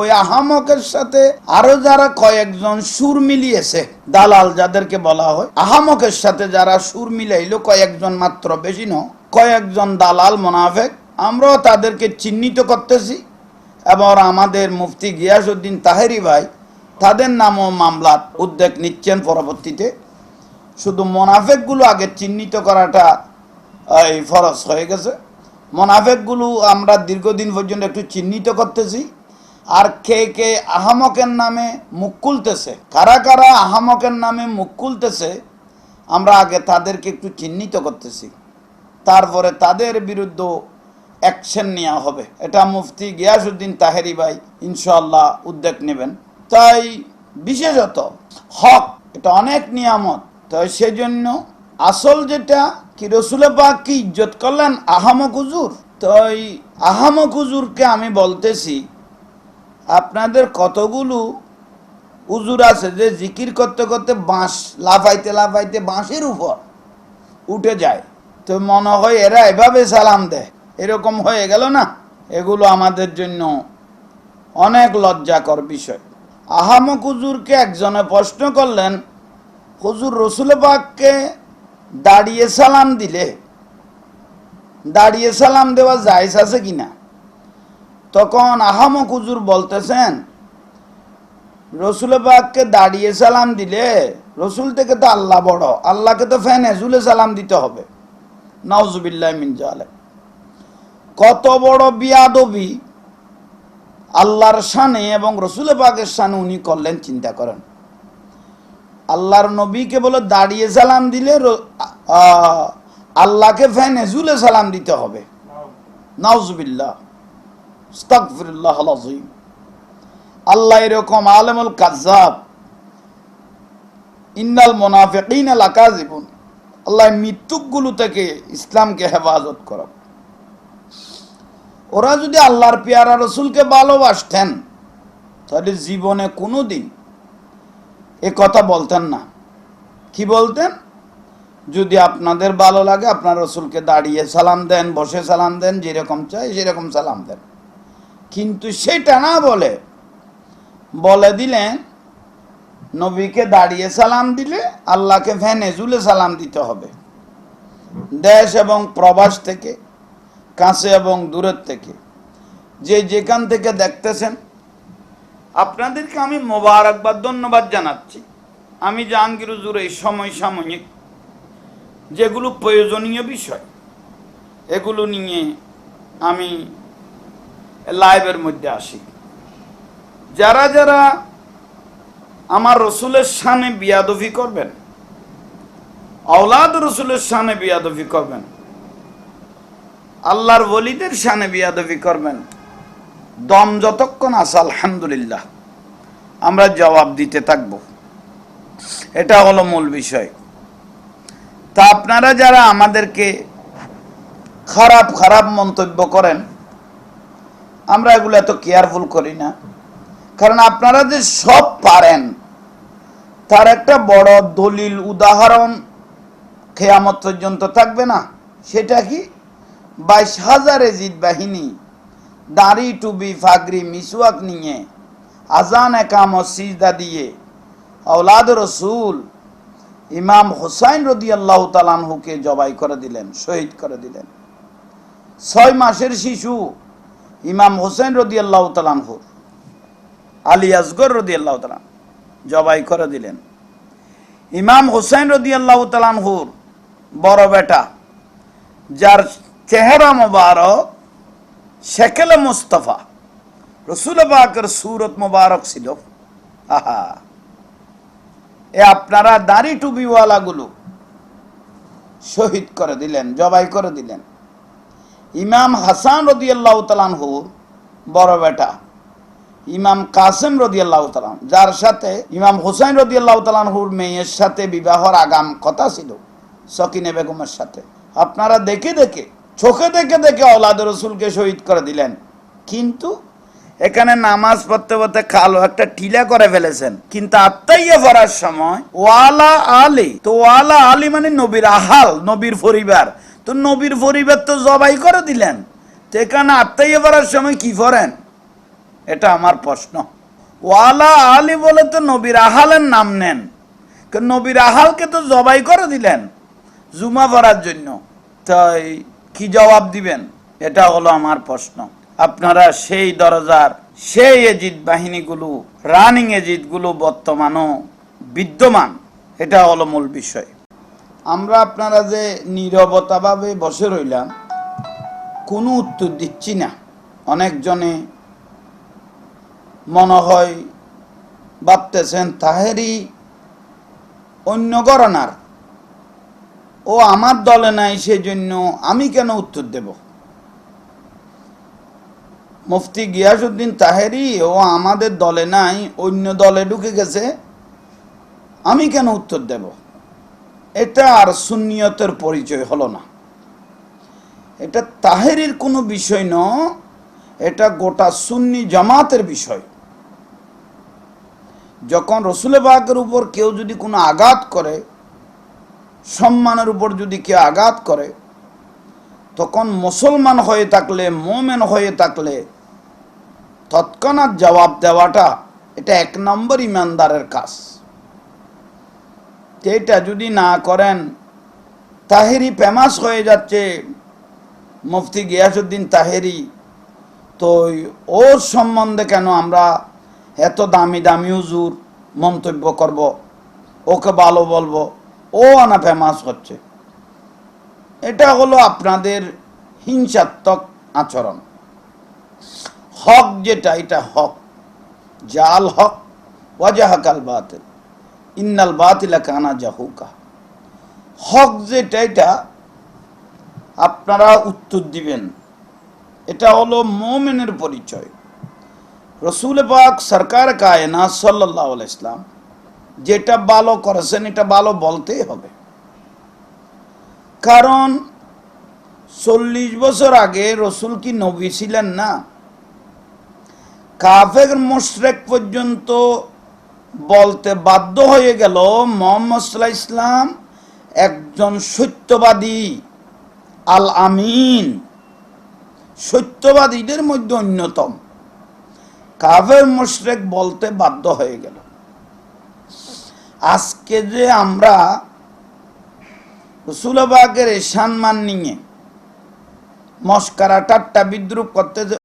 ওই আহামকের সাথে আরও যারা কয়েকজন সুর মিলিয়েছে, দালাল যাদেরকে বলা হয়, আহামকের সাথে যারা সুর মিলাইলো, কয়েকজন মাত্র বেশি ন কয়েকজন দালাল মোনাফেক, আমরাও তাদেরকে চিহ্নিত করতেছি এবং আমাদের মুফতি গিয়াসউদ্দিন তাহেরি ভাই, তাদের নামও মামলার উদ্যোগ নিচ্ছেন পরবর্তীতে। শুধু মোনাফেকগুলো আগে চিহ্নিত করাটা, এই ফরজ হয়ে গেছে। মোনাফেকগুলো আমরা দীর্ঘদিন পর্যন্ত একটু চিহ্নিত করতেছি। আর কে কে আহামকের নামে মুখ খুলতেছে, কারা কারা আহামকের নামে মুখ খুলতেছে, আমরা আগে তাদেরকে একটু চিহ্নিত করতেছি। তারপরে তাদের বিরুদ্ধে অ্যাকশন নেওয়া হবে। এটা মুফতি গিয়াসউদ্দিন তাহেরি ভাই ইনশাল্লাহ উদ্যোগ নেবেন। তাই বিশেষত হক, এটা অনেক নিয়ামত। তাই সেজন্য আসল যেটা কি রসুলে পাক কি ইজ্জত করলেন আহামক হুজুর? তাই আহামক হুজুরকে আমি বলতেছি আপনাদের কতগুলো উজুর আছে যে জিকির করতে করতে বাঁশ লাফাইতে লাফাইতে বাঁশের উপর উঠে যায়। তো মনে হয় এরা এভাবে সালাম দেয়। এরকম হয়ে গেল না? এগুলো আমাদের জন্য অনেক লজ্জাকর বিষয়। আহামক হুজুরকে একজনে প্রশ্ন করলেন, হুজুর, রসুল পাককে দাঁড়িয়ে সালাম দিলে, দাঁড়িয়ে সালাম দেওয়া জায়জ আছে কিনা? তখন আহামক হুজুর বলতেছেন রসুল পাককে দাঁড়িয়ে সালাম দিলে, রসুল থেকে তো আল্লাহ বড়, আল্লাহকে তো ফ্যান এজুলে সালাম দিতে হবে। নাউজুবিল্লাহ মিন জালেম কত বড় বিয়াদবি আল্লাহর শানে এবং রসুল পাকের শানে উনি করলেন, চিন্তা করেন। আল্লাহর নবীকে বলে দাঁড়িয়ে সালাম দিলে আল্লাহকে ফ্যান এজুলে সালাম দিতে হবে। নাউজুবিল্লাহ। আল্লাহ এরকম আলেমুল কাজ্জাব। ইন্নাল লাকাযিবুন। আল্লাহ মৃত্যুকগুলো থেকে ইসলামকে হেফাজত ওরা যদি আল্লাহর পেয়ারা রসুলকে ভালোবাসতেন, তাহলে জীবনে কোনো দিন এ কথা বলতেন না। কি বলতেন? যদি আপনাদের ভালো লাগে, আপনার রসুলকে দাঁড়িয়ে সালাম দেন, বসে সালাম দেন, যেরকম চাই সেরকম সালাম দেন। কিন্তু সেটা না বলে বলে দিলেন নবীকে দাঁড়িয়ে সালাম দিলে আল্লাহকে ভ্যানে ঝুলে সালাম দিতে হবে। দেশ এবং প্রবাস থেকে, কাছে এবং দূরের থেকে, যে যেখান থেকে দেখতেছেন, আপনাদেরকে আমি মোবারকবাদ, ধন্যবাদ জানাচ্ছি। আমি জাহাঙ্গীর হুজুর এই সময় সাময়িক যেগুলো প্রয়োজনীয় বিষয়, এগুলো নিয়ে আমি লাইভের মধ্যে আসি। যারা যারা আমার রসুলের সানে বিয়াদফি করবেন, আওলাদ রসুলের সানে বিয়াদফি করবেন, আল্লাহর ওলিদের সানে বিয়াদফি করবেন, দম যতক্ষণ আছে, আলহামদুলিল্লাহ, আমরা জবাব দিতে থাকব। এটা হলো মূল বিষয়। তা আপনারা যারা আমাদেরকে খারাপ খারাপ মন্তব্য করেন আমরা এগুলো এত কেয়ারফুল করি না। কারণ আপনারা যে সব পারেন, তার একটা বড় দলিল, উদাহরণ খেয়ামত পর্যন্ত থাকবে না। সেটা কি? বাইশ হাজার এজিদ বাহিনী, দাড়ি টুবি ফাগরি মিসওয়াক নিয়ে, আজান, একাম ও সিজদা দিয়ে আওলাদ রসুল ইমাম হোসাইন রদি আল্লাহ তালানহুকে জবাই করে দিলেন, শহীদ করে দিলেন। ছয় মাসের শিশু ইমাম হোসেন রদি আল্লাহ তালানহুর আলী আসগর রদি আল্লাহ জবাই করে দিলেন। ইমাম হোসেন রদি আল্লাহ বড় বেটা, যার চেহারা মোবারক শেকেলে মুস্তফা, রসুল বাকের সুরত মোবারক ছিল। আহা, এ আপনারা দাড়ি টুবিওয়ালাগুলো শহীদ করে দিলেন, জবাই করে দিলেন। ইমাম হাসান রদিয়াল্লাহ তালানহুর বড় বেটা। ইমাম কাসেম রদিয়াল্লাহ তালান যার সাথে ইমাম হুসাইন রদিয়াল্লাহ তালানহুর মেয়ের সাথে বিবাহর আগাম কথা ছিল, সকিনে বেগমের সাথে। আপনারা দেখে দেখে, চোখে দেখে দেখে ওলাদ রসুলকে শহীদ করে দিলেন। কিন্তু এখানে নামাজ পড়তে পড়তে কালো একটা টিলা করে ফেলেছেন। কিন্তু আত্মাইয়া পড়ার সময় ওয়ালা আলী, তো ওয়ালা আলী মানে নবীর আহাল, নবীর পরিবার। তো নবীর পরিবার তো জবাই করে দিলেন। তো এখানে আত্মাইয়া পড়ার সময় কি করেন? এটা আমার প্রশ্ন। ওয়ালা আলি বলে তো নবীর আহালের নাম নেন। নবীর আহালকে তো জবাই করে দিলেন জুমা পড়ার জন্য। তাই কি জবাব দিবেন? এটা হলো আমার প্রশ্ন। আপনারা সেই দরজার, সেই এজিদ বাহিনীগুলো, রানিং এজিদগুলো বর্তমানও বিদ্যমান। এটা হলো মূল বিষয়। আমরা আপনারা যে নীরবতাভাবে বসে রইলাম, কোনো উত্তর দিচ্ছি না। অনেকজনে মনে হয় ভাবতেছেন তাহেরই অন্য গণনার ও আমার দলে নাই সেই জন্য আমি কেন উত্তর দেব? মুফতি গিয়াসুদ্দিন তাহেরি, ও আমাদের দলে নাই, অন্য দলে ঢুকে গেছে, আমি কেন উত্তর দেব? এটা আর সুন্নিয়তের পরিচয় হলো না। এটা তাহেরির কোনো বিষয় ন, এটা গোটা সুন্নি জামাতের বিষয়। যখন রসুল বাগের উপর কেউ যদি কোনো আঘাত করে, সম্মানের উপর যদি কেউ আঘাত করে, তখন মুসলমান হয়ে থাকলে, মোমেন হয়ে থাকলে, তৎক্ষণাৎ জবাব দেওয়াটা এটা এক নম্বর ইমানদারের কাজ। এটা যদি না করেন তাহেরি ফেমাস হয়ে যাচ্ছে মুফতি গিয়াসুদ্দিন তাহেরি। তো ওর সম্বন্ধে কেন আমরা এত দামি দামি উজুর মন্তব্য করব? ওকে ভালো বলব। ও আনা ফেমাস হচ্ছে। এটা হলো আপনাদের হিংসাত্মক আচরণ। হক যেটা, এটা হক। জাল হক, ওয়াজাহাকাল বাতিল। ইন্নাল বাতিলা কানা জাহুকা। হক যেটা, এটা আপনারা উত্তর দিবেন। এটা হলো মোমেনের পরিচয়। রসুল পাক সরকার কায়না সাল্লাহ ইসলাম যেটা ভালো করেছেন, এটা ভালো বলতেই হবে। কারণ চল্লিশ বছর আগে রসুল কি নবী ছিলেন না? কাফের মোশরেক পর্যন্ত বলতে বাধ্য হয়ে গেল মোহাম্মদ সাল্লাহ ইসলাম একজন সত্যবাদী আল আমিন সত্যবাদীদের মধ্যে অন্যতম। কাফের, মোশরেক বলতে বাধ্য হয়ে গেল। আজকে যে আমরা রসুলবাগের সম্মান নিয়ে মস্কারা টাট্টা বিদ্রুপ করতে যে